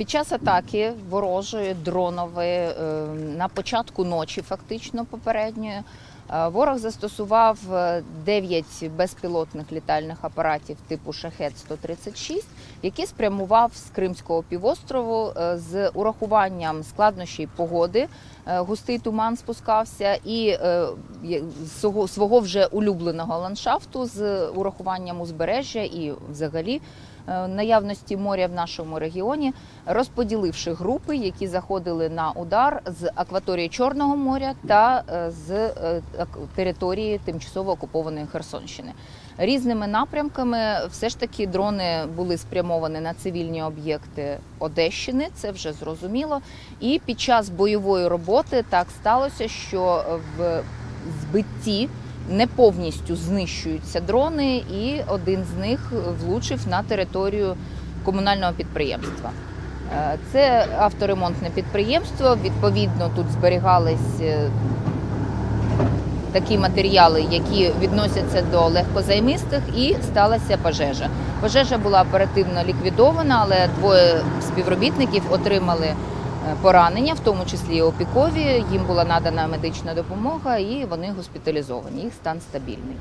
Під час атаки ворожої дронової е, на початку ночі, фактично попередньої, е, ворог застосував 9 безпілотних літальних апаратів типу шахет 136 які спрямував з Кримського півострову е, з урахуванням складнощів погоди. Е, Густий туман спускався і е, свого, вже улюбленого ландшафту з урахуванням узбережжя і взагалі е, наявності моря в нашому регіоні, розподіливши групи, які заходили на удар з акваторії Чорного моря та е, з е, території тимчасово окупованої Херсонщини. Різними напрямками все ж таки дрони були спрямовані на цивільні об'єкти Одещини, це вже зрозуміло. І під час бойової роботи так сталося, що в збитті не повністю знищуються дрони, і один з них влучив на територію комунального підприємства. Е, Це авторемонтне підприємство. Відповідно, тут зберігались е, такі матеріали, які відносяться до легкозаймистих, і сталася пожежа. Пожежа була оперативно ліквідована, але двоє співробітників отримали поранення, в тому числі опікові. Їм була надана медична допомога, і вони госпіталізовані. Їх стан стабільний.